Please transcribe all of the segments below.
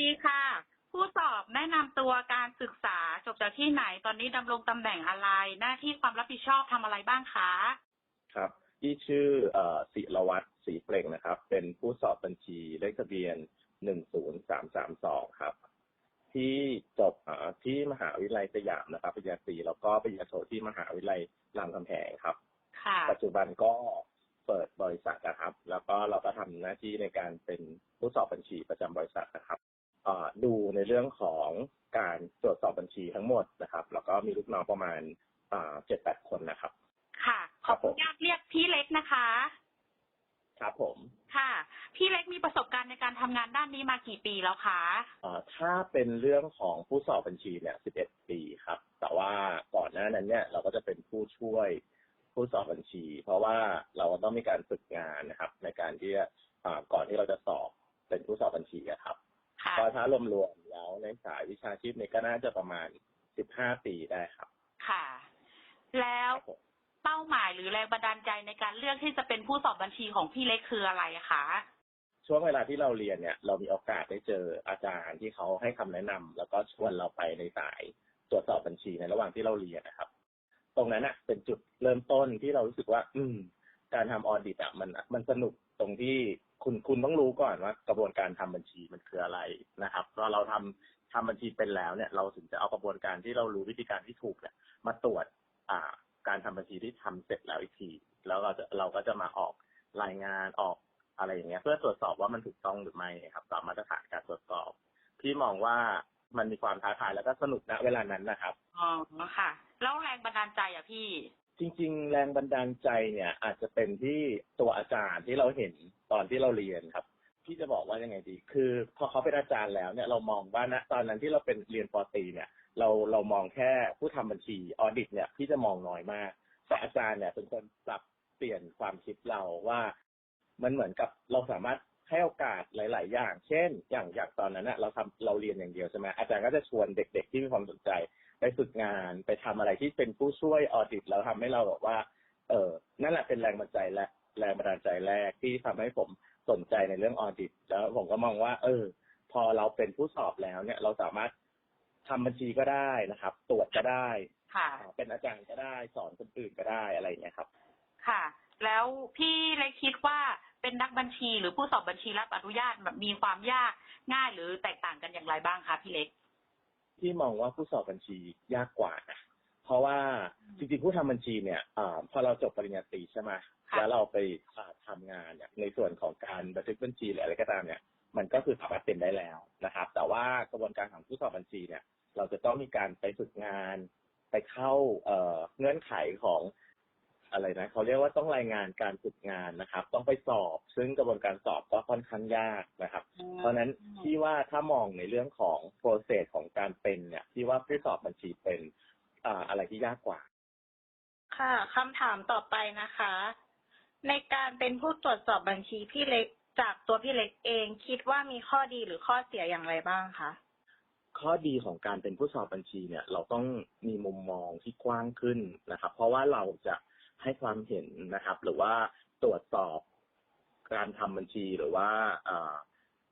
สดีค่ะ ผู้สอบแนะนำตัวการศึกษาจบจากที่ไหนตอนนี้ดำรงตำแหน่งอะไร หน้าที่ความรับผิดชอบทำอะไรบ้างคะ ครับที่ชื่อเอ่อศิรวัตรศรีเปล่งนะครับ เป็นผู้สอบบัญชีเลขทะเบียนหนึ่งศูนย์สามสามสองครับ ที่จบอ่าที่มหาวิทยาลัยสยามนะครับปริญญาตรีแล้วก็ปริญญาโทที่มหาวิทยาลัยรามคำแหงครับค่ะปัจจุบันก็เปิดบริษัทนะครับ แล้วก็เราก็ทำหน้าที่ในการเป็นผู้สอบบัญชีประจำบริษัทนะครับเอ่อ ดูในเรื่องของการตรวจสอบบัญชีทั้งหมดนะครับ แล้วก็มีลูกน้องประมาณเจ็ดแปดคนนะครับ ค่ะ ขออนุญาตเรียกพี่เล็กนะคะ ครับผม ค่ะ พี่เล็กมีประสบการณ์ในการทำงานด้านนี้มากี่ปีแล้วคะเอ่อถ้าเป็นเรื่องของผู้สอบบัญชีเนี่ย11ปีครับ แต่ว่าก่อนหน้านั้นเนี่ยเราก็จะเป็นผู้ช่วยผู้สอบบัญชี เพราะว่าเราต้องมีการฝึกงานนะครับ ในการที่จะอ่าก่อนที่เราจะสอบเป็นผู้สอบบัญชีอะครับ ค่ะก็ถ้ารวมๆแล้วในสายวิชาชีพเนี่ยก็น่าจะประมาณ15ปีได้ครับ ค่ะ แล้วครับผมเป้าหมายหรือแรงบันดาลใจในการเลือกที่จะเป็นผู้สอบบัญชีของพี่เล็กคืออะไรคะช่วงเวลาที่เราเรียนเนี่ย เรามีโอกาสได้เจออาจารย์ที่เขาให้คำแนะนำแล้วก็ชวนเราไปในสายตรวจสอบบัญชีในระหว่างที่เราเรียนนะครับ ตรงนั้นอะ เป็นจุดเริ่มต้นที่เรารู้สึกว่า อืม การทำออดิตอะมันมันสนุกตรงที่ คุณคุณต้องรู้ก่อนว่ากระบวนการทำบัญชีมันคืออะไรนะครับพอเราทำทำบัญชีเป็นแล้วเนี่ย เราถึงจะเอากระบวนการที่เรารู้วิธีการที่ถูกเนี่ย มาตรวจอ่าการทำบัญชีที่ทำเสร็จแล้วอีกที แล้วเราจะเราก็จะมาออกรายงานออกอะไรอย่างเงี้ย เพื่อตรวจสอบว่ามันถูกต้องหรือไม่ครับตามมาตรฐานการตรวจสอบ พี่มองว่ามันมีความท้าทายแล้วก็สนุกณเวลานั้นนะครับอ๋อค่ะแล้วแรงบันดาลใจอะพี่ จริง ๆ แรงบันดาลใจเนี่ย อาจจะเป็นที่ตัวอาจารย์ที่เราเห็นตอนที่เราเรียนครับพี่จะบอกว่ายังไงดี คือพอเขาเป็นอาจารย์แล้วเนี่ยเรามองว่าณตอนนั้นที่เราเป็นเรียนปอตีเนี่ย เราเรามองแค่ผู้ทำบัญชีออดิตเนี่ยพี่จะมองน้อยมากแต่อาจารย์เนี่ยเป็นคนปรับเปลี่ยนความคิดเราว่า มันเหมือนกับเราสามารถให้โอกาสหลาย ๆ อย่าง เช่น อย่างอย่างตอนนั้นน่ะเราทำเราเรียนอย่างเดียวใช่ไหมอาจารย์ก็จะชวนเด็ก ๆ ที่มีความสนใจ ไปฝึกงานไปทำอะไรที่เป็นผู้ช่วยออดิตแล้วทำให้เราแบบว่า เออนั่นแหละเป็นแรงบันดาลใจและแรงบันดาลใจแรกที่ทำให้ผมสนใจในเรื่องออดิต แล้วผมก็มองว่า เออ พอเราเป็นผู้สอบแล้วเนี่ย เราสามารถทำบัญชีก็ได้นะครับ ตรวจก็ได้ค่ะอ่าเป็นอาจารย์ก็ได้สอนคนอื่นก็ได้อะไรอย่างเงี้ยครับ ค่ะ แล้วพี่เล็กคิดว่าเป็นนักบัญชีหรือผู้สอบบัญชีรับอนุญาตแบบมีความยากง่ายหรือแตกต่างกันอย่างไรบ้างคะพี่เล็ก ที่มองว่าผู้สอบบัญชียากกว่านะเพราะว่าจริงๆผู้ทำบัญชีเนี่ยอาพอเราจบปริญญาตรีใช่ไหมค่ะแล้วเราไปอ่าทำงานเนี่ยในส่วนของการบันทึกบัญชีหรืออะไรก็ตามเนี่ย มันก็คือสามารถเป็นได้แล้วนะครับ แต่ว่ากระบวนการของผู้สอบบัญชีเนี่ย เราจะต้องมีการไปฝึกงาน ไปเข้าเอ่อเงื่อนไขของ อะไรนะเขาเรียกว่าต้องรายงานการฝึกงานนะครับ ต้องไปสอบ ซึ่งกระบวนการสอบก็ค่อนข้างยากนะครับ เพราะฉะนั้นที่ว่าถ้ามองในเรื่องของ process ของการเป็นเนี่ยที่ว่าผู้สอบบัญชีเป็นอ่าอะไรที่ยากกว่า ค่ะคำถามต่อไปนะคะ ในการเป็นผู้ตรวจสอบบัญชีพี่เล็กจากตัวพี่เล็กเองคิดว่ามีข้อดีหรือข้อเสียอย่างไรบ้างคะข้อดีของการเป็นผู้สอบบัญชีเนี่ย เราต้องมีมุมมองที่กว้างขึ้นนะครับ เพราะว่าเราจะ ให้ความเห็นนะครับ หรือว่าตรวจสอบการทำบัญชีหรือว่า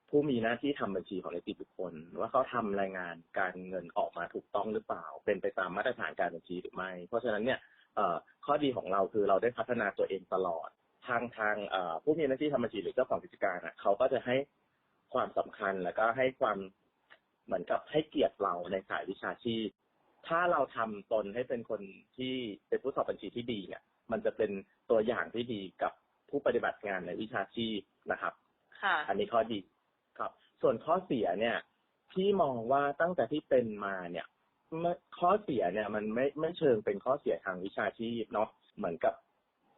ผู้มีหน้าที่ทำบัญชีของนิติบุคคลว่าเขาทำรายงานการเงินออกมาถูกต้องหรือเปล่า เป็นไปตามมาตรฐานการบัญชีหรือไม่ เพราะฉะนั้นเนี่ยข้อดีของเราคือเราได้พัฒนาตัวเองตลอด ทางทางผู้มีหน้าที่ทำบัญชีหรือเจ้าของกิจการอะเขาก็จะให้ความสำคัญแล้วก็ให้ความเหมือนกับให้เกียรติเราในสายวิชาชีพ ถ้าเราทำตนให้เป็นคนที่เป็นผู้สอบบัญชีที่ดีเนี่ย มันจะเป็นตัวอย่างที่ดีกับผู้ปฏิบัติงานในวิชาชีพนะครับ ค่ะ อันนี้ข้อดีครับ ส่วนข้อเสียเนี่ยพี่มองว่าตั้งแต่ที่เป็นมาเนี่ยไม่ข้อเสียเนี่ย มันไม่ไม่เชิงเป็นข้อเสียทางวิชาชีพเนาะเหมือนกับ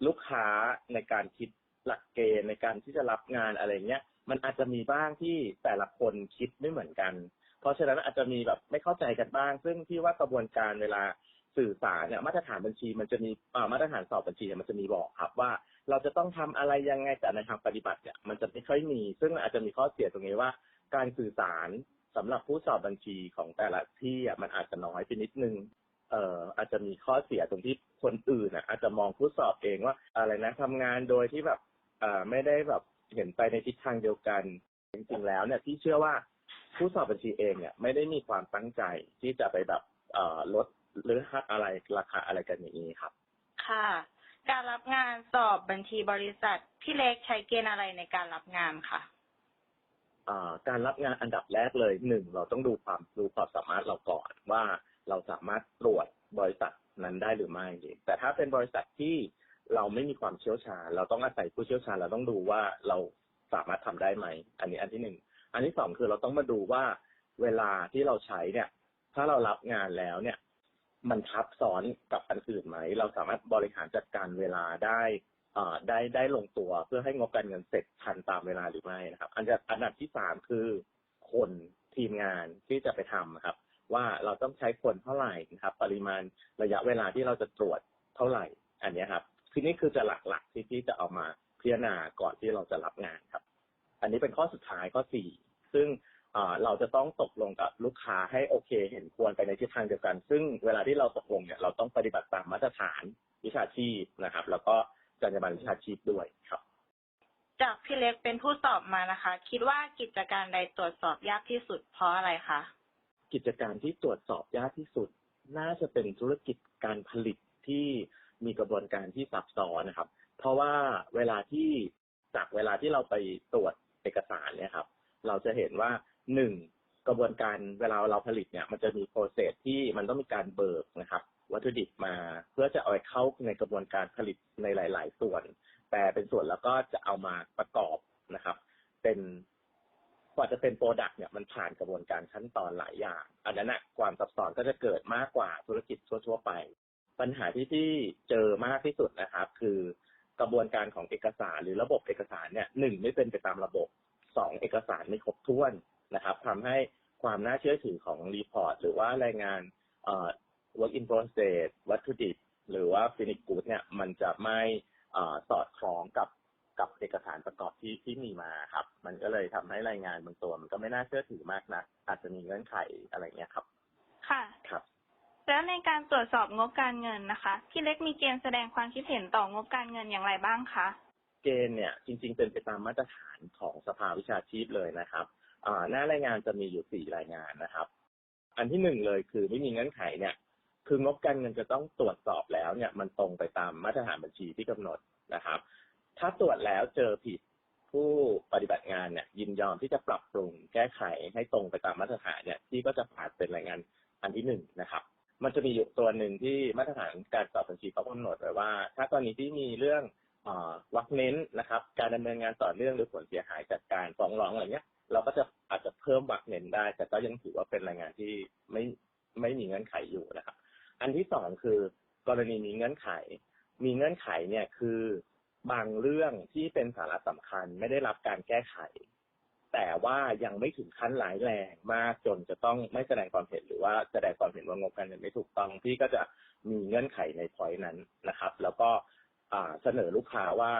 ลูกค้าในการคิดหลักเกณฑ์ในการที่จะรับงานอะไรเงี้ยมันอาจจะมีบ้างที่แต่ละคนคิดไม่เหมือนกัน เพราะฉะนั้นอาจจะมีแบบไม่เข้าใจกันบ้าง ซึ่งพี่ว่ากระบวนการเวลา สื่อสารเนี่ยมาตรฐานบัญชีมันจะมีมาตรฐานสอบบัญชีเนี่ยมันจะมีบอกครับว่า เราจะต้องทำอะไรยังไงแต่ในทางปฏิบัติเนี่ยมันจะไม่ค่อยมี ซึ่งอาจจะมีข้อเสียตรงนี้ว่า การสื่อสารสำหรับผู้สอบบัญชีของแต่ละที่อะมันอาจจะน้อยไปนิดนึงเอ่ออาจจะมีข้อเสียตรงที่คนอื่นอะอาจจะมองผู้สอบเองว่าอะไรนะทำงานโดยที่แบบเอ่อไม่ได้แบบเห็นไปในทิศทางเดียวกันจริงๆแล้วเนี่ยพี่เชื่อว่าผู้สอบบัญชีเองเนี่ยไม่ได้มีความตั้งใจที่จะไปแบบเอ่อลด หรือหักอะไรราคาอะไรกันอย่างนี้ครับ ค่ะ การรับงานสอบบัญชีบริษัทพี่เล็กใช้เกณฑ์อะไรในการรับงานค่ะอ่าการรับงานอันดับแรกเลยหนึ่งเราต้องดูความรู้ความสามารถเราก่อนว่าเราสามารถตรวจบริษัทนั้นได้หรือไม่ แต่ถ้าเป็นบริษัทที่เราไม่มีความเชี่ยวชาญ เราต้องอาศัยผู้เชี่ยวชาญเราต้องดูว่าเราสามารถทำได้ไหม อันนี้อันที่หนึ่งอันที่สองคือเราต้องมาดูว่าเวลาที่เราใช้เนี่ย ถ้าเรารับงานแล้วเนี่ย มันทับซ้อนกับอันอื่นไหม เราสามารถบริหารจัดการเวลาได้อ่าได้ได้ลงตัวเพื่อให้งบการเงินเสร็จทันตามเวลาหรือไม่นะครับ อันดับอันดับที่สามคือคนทีมงานที่จะไปทำครับ ว่าเราต้องใช้คนเท่าไหร่นะครับ ปริมาณระยะเวลาที่เราจะตรวจเท่าไหร่ อันนี้ครับคือนี่คือจะหลักๆที่ที่จะเอามาพิจารณาก่อนที่เราจะรับงานครับ อันนี้เป็นข้อสุดท้ายข้อสี่ซึ่ง เราจะต้องตกลงกับลูกค้าให้โอเคเห็นควรไปในทิศทางเดียวกัน ซึ่งเวลาที่เราตกลงเนี่ยเราต้องปฏิบัติตามมาตรฐานวิชาชีพนะครับ แล้วก็จรรยาบรรณวิชาชีพด้วยครับ จากพี่เล็กเป็นผู้สอบมานะคะ คิดว่ากิจการใดตรวจสอบยากที่สุดเพราะอะไรคะกิจการที่ตรวจสอบยากที่สุด น่าจะเป็นธุรกิจการผลิตที่มีกระบวนการที่ซับซ้อนนะครับ เพราะว่าเวลาที่จากเวลาที่เราไปตรวจเอกสารเนี่ยครับ เราจะเห็นว่า หนึ่งกระบวนการเวลาเราผลิตเนี่ย มันจะมีโปรเซสที่มันต้องมีการเบิกนะครับ วัตถุดิบมาเพื่อจะเอาไปเข้าในกระบวนการผลิตในหลาย ๆ ส่วน แปลเป็นส่วนแล้วก็จะเอามาประกอบนะครับ เป็นกว่าจะเป็นโปรดักต์เนี่ยมันผ่านกระบวนการขั้นตอนหลายอย่าง อันนั้นนะความซับซ้อนก็จะเกิดมากกว่าธุรกิจทั่ว ๆ ไป ปัญหาที่ที่เจอมากที่สุดนะครับ คือกระบวนการของเอกสารหรือระบบเอกสารเนี่ยหนึ่งไม่เป็นไปตามระบบสองเอกสารไม่ครบถ้วน นะครับทำให้ความน่าเชื่อถือของรีพอร์ตหรือว่ารายงานเอ่อ work in process วัตถุดิบ หรือว่า finish good เนี่ยมันจะไม่เอ่อสอดคล้องกับกับเอกสารประกอบที่ที่มีมาครับ มันก็เลยทำให้รายงานบางตัว มันก็ไม่น่าเชื่อถือมากนะอาจจะมีเงื่อนไขอะไรเงี้ยครับ ค่ะครับ แล้วในการตรวจสอบงบการเงินนะคะพี่เล็กมีเกณฑ์แสดงความคิดเห็นต่องบการเงินอย่างไรบ้างคะเกณฑ์เนี่ยจริง ๆ เป็นไปตามมาตรฐานของสภาวิชาชีพเลยนะครับอ่า หน้ารายงานจะมีอยู่สี่รายงานนะครับ อันที่หนึ่งเลยคือไม่มีเงื่อนไขเนี่ย คืองบการเงินจะต้องตรวจสอบแล้วเนี่ย มันตรงไปตามมาตรฐานบัญชีที่กำหนดนะครับ ถ้าตรวจแล้วเจอผิดผู้ปฏิบัติงานเนี่ย ยินยอมที่จะปรับปรุงแก้ไขให้ตรงไปตามมาตรฐานเนี่ยที่ก็จะผ่านเป็นรายงานอันที่หนึ่งนะครับ มันจะมีอยู่ตัวหนึ่งที่มาตรฐานการสอบบัญชีเขากำหนดไว้ว่า ถ้ากรณีที่มีเรื่องอ่อวักเน้นนะครับ การดำเนินงานต่อเนื่องหรือผลเสียหายจากการฟ้องร้องอะไรเงี้ย เราก็จะอาจจะเพิ่มวักเน้นได้ แต่ก็ยังถือว่าเป็นรายงานที่ไม่ไม่มีเงื่อนไขอยู่นะครับ อันที่สองคือกรณีมีเงื่อนไข มีเงื่อนไขเนี่ยคือบางเรื่องที่เป็นสาระสำคัญไม่ได้รับการแก้ไข แต่ว่ายังไม่ถึงขั้นร้ายแรงมากจนจะต้องไม่แสดงความเห็นหรือว่าแสดงความเห็นว่างบการเงินไม่ถูกต้องพี่ก็จะมีเงื่อนไขในพอยต์นั้นนะครับ แล้วก็เสนอลูกค้าว่า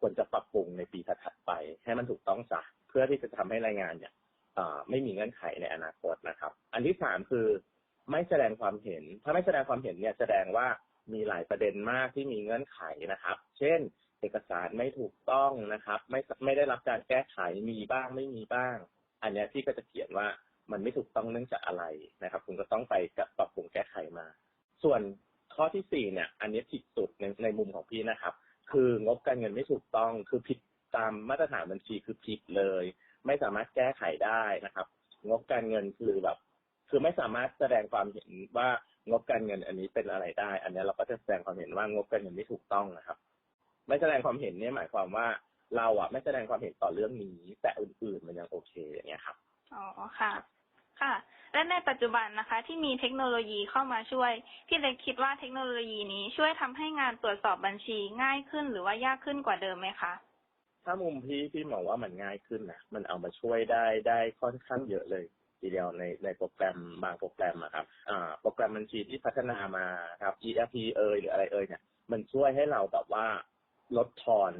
ควรจะปรับปรุงในปีถัดไป ให้มันถูกต้องซะ พื่อที่จะทำให้รายงานเนี่ยไม่มีเงื่อนไขในอนาคตนะครับ อันที่สามคือไม่แสดงความเห็น ถ้าไม่แสดงความเห็นเนี่ยแสดงว่ามีหลายประเด็นมากที่มีเงื่อนไขนะครับ เช่น เอกสารไม่ถูกต้องนะครับ ไม่ไม่ได้รับการแก้ไขมีบ้างไม่มีบ้าง อันเนี้ยที่ก็จะเขียนว่ามันไม่ถูกต้องเนื่องจากอะไรนะครับ คุณก็ต้องไปกับปรับปรุงแก้ไขมา ส่วนข้อที่สี่เนี่ย อันนี้ผิดสุดในในมุมของพี่นะครับ คืองบการเงินไม่ถูกต้องคือผิด ตามมาตรฐานบัญชีคือผิดเลย ไม่สามารถแก้ไขได้นะครับ งบการเงินคือแบบ คือไม่สามารถแสดงความเห็นว่างบการเงินอันนี้เป็นอะไรได้ อันนี้เราก็จะแสดงความเห็นว่างบการเงินไม่ถูกต้องนะครับ ไม่แสดงความเห็นเนี่ยหมายความว่าเราอะไม่แสดงความเห็นต่อเรื่องนี้ แต่อื่นๆมันยังโอเคอย่างเงี้ยครับอ๋อค่ะ ค่ะ และในปัจจุบันนะคะ ที่มีเทคโนโลยีเข้ามาช่วย พี่เล็กคิดว่าเทคโนโลยีนี้ช่วยทำให้งานตรวจสอบบัญชีง่ายขึ้นหรือว่ายากขึ้นกว่าเดิมไหมคะ ถ้ามุมพี่พี่มองว่ามันง่ายขึ้นนะมันเอามาช่วยได้ได้ค่อนข้างเยอะเลย ทีเดียวในในโปรแกรมบางโปรแกรมอะครับอ่าโปรแกรมบัญชีที่พัฒนามาครับ ERP เอยหรืออะไรเอยเนี่ยมันช่วยให้เราแบบว่าลดทอน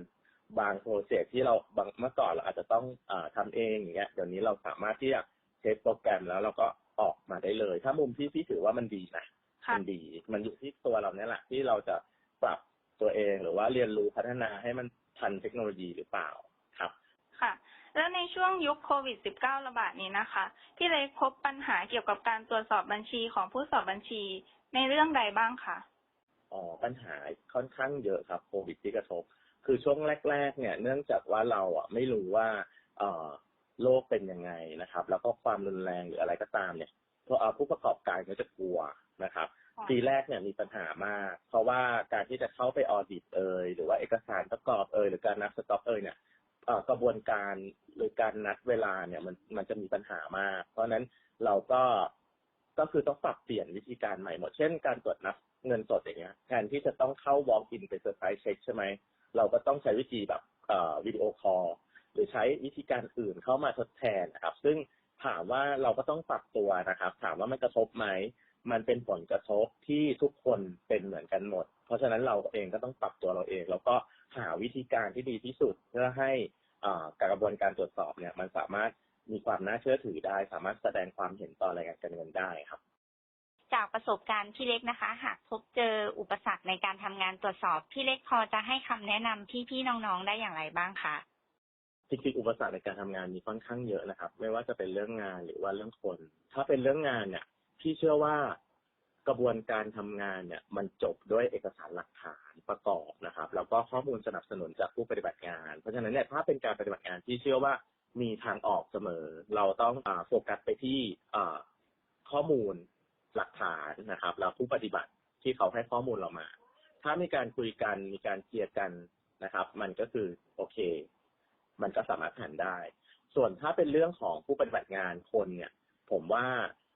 บางโปรเจกต์ที่เราบางเมื่อก่อนเราอาจจะต้องอ่าทำเองอย่างเงี้ยเดี๋ยวนี้เราสามารถที่จะเทสโปรแกรมแล้วเราก็ออกมาได้เลย ถ้ามุมที่พี่ถือว่ามันดีนะค่ะมันดี มันอยู่ที่ตัวเราเนี่ยแหละที่เราจะปรับตัวเองหรือว่าเรียนรู้พัฒนาให้มัน ทันเทคโนโลยีหรือเปล่าครับ ค่ะ แล้วในช่วงยุคโควิด -19 ระบาดนี้นะคะ พี่เล็กพบปัญหาเกี่ยวกับการตรวจสอบบัญชีของผู้สอบบัญชีในเรื่องใดบ้างคะอ๋อปัญหาค่อนข้างเยอะครับโควิดที่กระทบ คือช่วงแรก ๆ เนี่ย เนื่องจากว่าเราอะไม่รู้ว่าเอ่อโรคเป็นยังไงนะครับ แล้วก็ความรุนแรงหรืออะไรก็ตามเนี่ยพวกเอ่อ ผู้ประกอบการก็จะกลัวนะครับค่ะปีแรกเนี่ยมีปัญหามาก เพราะว่าการที่จะเข้าไปออดิตเอยหรือว่าเอกสารประกอบเอยหรือการนับสต็อกเอยเนี่ยเอ่อกระบวนการหรือการนัดเวลาเนี่ยมันมันจะมีปัญหามาก เพราะฉะนั้นเราก็ก็คือต้องปรับเปลี่ยนวิธีการใหม่หมด เช่นการตรวจนับเงินสดอย่างเงี้ยแทนที่จะต้องเข้า walk in ไปเซอร์ไพรส์เช็คใช่ไหมเราก็ต้องใช้วิธีแบบเอ่อวิดีโอคอลหรือใช้วิธีการอื่นเข้ามาทดแทนนะครับ ซึ่ง ถามว่าเราก็ต้องปรับตัวนะครับ ถามว่ามันกระทบไหมมันเป็นผลกระทบที่ทุกคนเป็นเหมือนกันหมด เพราะฉะนั้นเราเองก็ต้องปรับตัวเราเอง แล้วก็หาวิธีการที่ดีที่สุดเพื่อให้อ่ากระบวนการตรวจสอบเนี่ย มันสามารถมีความน่าเชื่อถือได้ สามารถแสดงความเห็นต่อรายงานการเงินได้ครับ จากประสบการณ์พี่เล็กนะคะ หากพบเจออุปสรรคในการทำงานตรวจสอบ พี่เล็กพอจะให้คำแนะนำพี่ๆน้องๆได้อย่างไรบ้างคะ จริงๆอุปสรรคในการทำงานมีค่อนข้างเยอะนะครับ ไม่ว่าจะเป็นเรื่องงานหรือว่าเรื่องคน ถ้าเป็นเรื่องงานเนี่ยพี่เชื่อว่ากระบวนการทำงานเนี่ย มันจบด้วยเอกสารหลักฐานประกอบนะครับ แล้วก็ข้อมูลสนับสนุนจากผู้ปฏิบัติงาน เพราะฉะนั้นเนี่ยถ้าเป็นการปฏิบัติงานที่เชื่อว่ามีทางออกเสมอ เราต้องอโฟกัสไปที่อข้อมูลหลักฐานนะครับแล้วผู้ปฏิบัติที่เขาให้ข้อมูลเรามา ถ้ามีการคุยกันมีการเคลียร์กันนะครับ มันก็คือโอเค มันก็สามารถผ่านได้ ส่วนถ้าเป็นเรื่องของผู้ปฏิบัติงานคนเนี่ย ผมว่า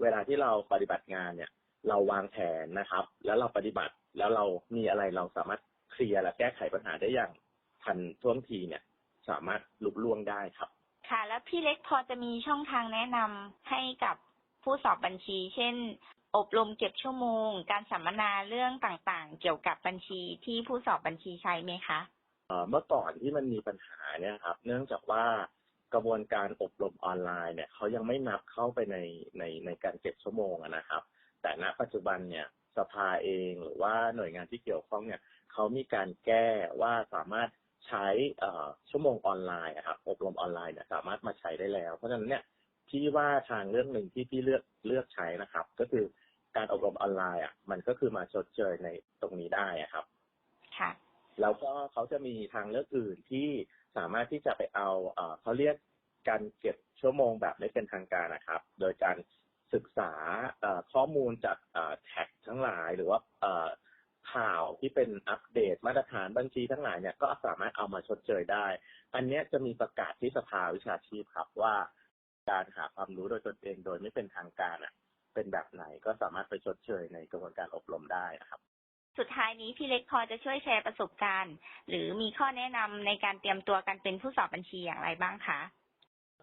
เวลาที่เราปฏิบัติงานเนี่ย เราวางแผนนะครับ แล้วเราปฏิบัติแล้วเรามีอะไรเราสามารถเคลียร์และแก้ไขปัญหาได้อย่างทันท่วงทีเนี่ย สามารถลุล่วงได้ครับ ค่ะ แล้วพี่เล็กพอจะมีช่องทางแนะนำให้กับผู้สอบบัญชี เช่น อบรมเก็บชั่วโมง การสัมมนาเรื่องต่างๆ เกี่ยวกับบัญชีที่ผู้สอบบัญชีใช้ไหมคะ เมื่อก่อนที่มันมีปัญหาเนี่ยครับ เนื่องจากว่ากระบวนการอบรมออนไลน์เนี่ยเขายังไม่นับเข้าไปในในในการเก็บชั่วโมงนะครับ แต่ณปัจจุบันเนี่ยสภาเองหรือว่าหน่วยงานที่เกี่ยวข้องเนี่ยเขามีการแก้ว่าสามารถใช้อ่อชั่วโมงออนไลน์อะครับอบรมออนไลน์เนี่ยสามารถมาใช้ได้แล้ว เพราะฉะนั้นเนี่ยพี่ว่าทางเรื่องหนึ่งที่พี่เลือกเลือกใช้นะครับ ก็คือการอบรมออนไลน์อะมันก็คือมาชดเชยในตรงนี้ได้อะครับ ค่ะ แล้วก็เขาจะมีทางเลือกอื่นที่สามารถที่จะไปเอาเขาเรียกการเก็บชั่วโมงแบบไม่เป็นทางการนะครับ โดยการศึกษาข้อมูลจากแท็กทั้งหลายหรือว่าข่าวที่เป็นอัปเดตมาตรฐานบัญชีทั้งหลายเนี่ยก็สามารถเอามาชดเชยได้ อันนี้จะมีประกาศที่สภาวิชาชีพครับว่า การหาความรู้โดยตนเองโดยไม่เป็นทางการอะ เป็นแบบไหนก็สามารถไปชดเชยในกระบวนการอบรมได้นะครับ สุดท้ายนี้พี่เล็กพอจะช่วยแชร์ประสบการณ์ หรือมีข้อแนะนำในการเตรียมตัวการเป็นผู้สอบบัญชีอย่างไรบ้างคะ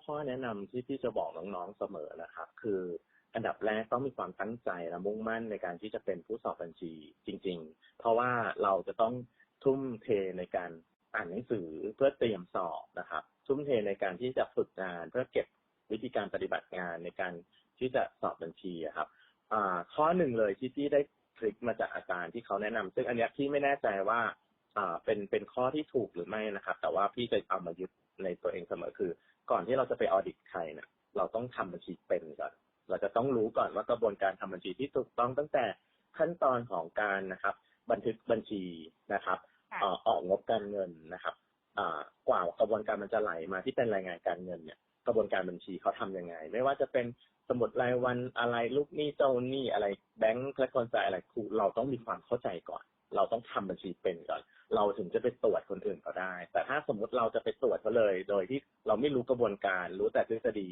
ข้อแนะนำที่พี่จะบอกน้องๆเสมอนะครับ คืออันดับแรกต้องมีความตั้งใจและมุ่งมั่นในการที่จะเป็นผู้สอบบัญชีจริง ๆ เพราะว่าเราจะต้องทุ่มเทในการอ่านหนังสือเพื่อเตรียมสอบนะครับ ทุ่มเทในการที่จะฝึกงานเพื่อเก็บวิธีการปฏิบัติงานในการที่จะสอบบัญชีครับข้อหนึ่งเลยที่พี่ได้ ลิกมาจากอาจารย์ที่เขาแนะนำซึ่งอันเนี้ยพี่ไม่แน่ใจว่าอ่าเป็นเป็นข้อที่ถูกหรือไม่นะครับ แต่ว่าพี่จะเอามายึดในตัวเองเสมอคือ ก่อนที่เราจะไปออดิตใครเนี่ยเราต้องทำบัญชีเป็นก่อนเราจะต้องรู้ก่อนว่ากระบวนการทำบัญชีที่ถูกต้องตั้งแต่ขั้นตอนของการนะครับ บันทึกบัญชีนะครับค่ะเอ่อออกงบการเงินนะครับอ่ากว่ากระบวนการมันจะไหลมาที่เป็นรายงานการเงินเนี่ย กระบวนการบัญชีเขาทำยังไง ไม่ว่าจะเป็นสมุดรายวันอะไรลูกหนี้เจ้าหนี้อะไรแบงค์และคนจ่ายอะไรครูเราต้องมีความเข้าใจก่อน เราต้องทำบัญชีเป็นก่อน เราถึงจะไปตรวจคนอื่นเขาได้ แต่ถ้าสมมุติเราจะไปตรวจเขาเลย โดยที่เราไม่รู้กระบวนการรู้แต่ทฤษฎี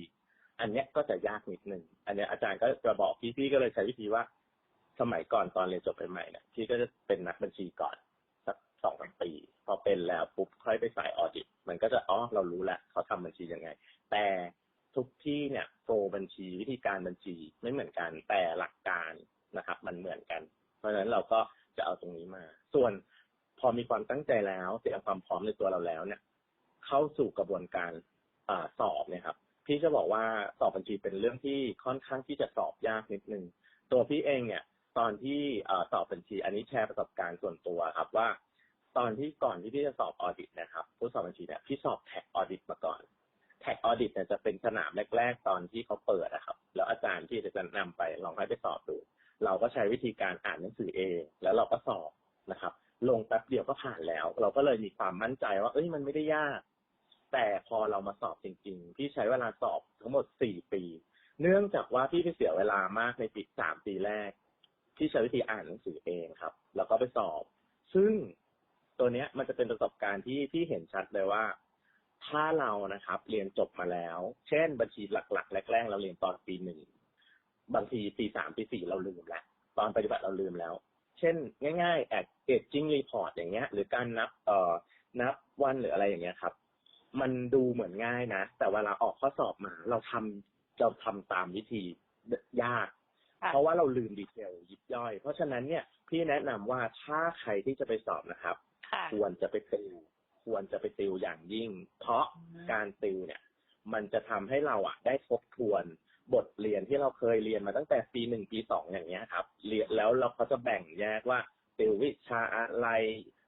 อันเนี้ยก็จะยากนิดนึงอันเนี้ยอาจารย์ก็จะบอกพี่พี่ก็เลยใช้วิธีว่า สมัยก่อนตอนเรียนจบใหม่ๆเนี่ยพี่ก็จะเป็นนักบัญชีก่อน สองสามปี พอเป็นแล้วปุ๊บค่อยไปสายออดิต มันก็จะอ๋อเรารู้แล้วเขาทำบัญชียังไง แต่ทุกที่เนี่ยโฟบัญชีวิธีการบัญชีไม่เหมือนกันแต่หลักการนะครับ มันเหมือนกัน เพราะฉะนั้นเราก็จะเอาตรงนี้มา ส่วนพอมีความตั้งใจแล้วเตรียมความพร้อมในตัวเราแล้วเนี่ย เข้าสู่กระบวนการอสอบเนี่ยครับ พี่จะบอกว่าสอบบัญชีเป็นเรื่องที่ค่อนข้างที่จะสอบยากนิดนึงตัวพี่เองเนี่ย ตอนที่อสอบบัญชี อันนี้แชร์ประสบการณ์ส่วนตัวครับว่า ตอนที่ก่อนที่พี่จะสอบออดิตนะครับผู้สอบบัญชีเนี่ยพี่สอบแท็กออดิตมาก่อนแท็กออดิตเนี่ยจะเป็นสนามแรก ๆ ตอนที่เขาเปิดนะครับ แล้วอาจารย์ที่จะนำไปลองให้ไปสอบดู เราก็ใช้วิธีการอ่านหนังสือเอง แล้วเราก็สอบนะครับ ลงแป๊บเดียวก็ผ่านแล้ว เราก็เลยมีความมั่นใจว่า เอ้ยมันไม่ได้ยาก แต่พอเรามาสอบจริง ๆ พี่ใช้เวลาสอบทั้งหมดสี่ปี เนื่องจากว่าพี่ไปเสียเวลามากในปีสามปีแรกพี่ใช้วิธีอ่านหนังสือเองครับ แล้วก็ไปสอบ ซึ่ง ตัวเนี้ยมันจะเป็นประสบการณ์ที่ที่เห็นชัดเลยว่า ถ้าเรานะครับ เรียนจบมาแล้ว เช่น บัญชีหลักๆแรกๆเราเรียนตอนปีหนึ่งบางทีปีสามปีสี่เราลืมแล้วตอนปฏิบัติเราลืมแล้ว เช่น ง่ายๆแอดเอจจิ้งรีพอร์ตอย่างเงี้ย หรือการนับเอ่อนับวันหรืออะไรอย่างเงี้ยครับ มันดูเหมือนง่ายนะ แต่เวลาออกข้อสอบมา เราทำเราทำตามวิธียากค่ะเพราะว่าเราลืมดีเทลยิบย่อย เพราะฉะนั้นเนี่ยพี่แนะนำว่าถ้าใครที่จะไปสอบนะครับ ค่ะควรจะไปติวควรจะไปติวอย่างยิ่ง เพราะการติวเนี่ย มันจะทำให้เราอะ ได้ทบทวนบทเรียนที่เราเคยเรียนมาตั้งแต่ปีหนึ่งปีสองอย่างเงี้ยครับเรียนแล้วเราเขาจะแบ่งแยกว่าติววิชาอะไร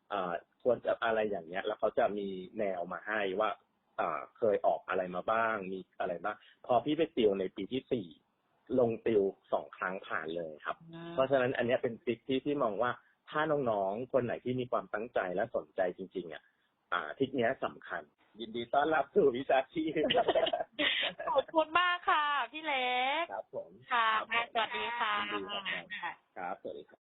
เอ่อควรจะอะไรอย่างเงี้ย แล้วเขาจะมีแนวมาให้ว่าอ่าเคยออกอะไรมาบ้าง มีอะไรบ้างพอพี่ไปติวในปีที่สี่ลงติวสองครั้งผ่านเลยครับ เพราะฉะนั้นอันเนี้ยเป็นทริคที่ที่มองว่า ถ้าน้องๆ คนไหนที่มีความตั้งใจและสนใจจริง ๆ อะ อ่าทริคเนี้ยสำคัญ ยินดีต้อนรับสู่วิชาชีพขอบคุณมากค่ะ พี่เล็ก ครับผมค่ะครับผมสวัสดีค่ะ ยินดีครับ ครับ สวัสดีครับ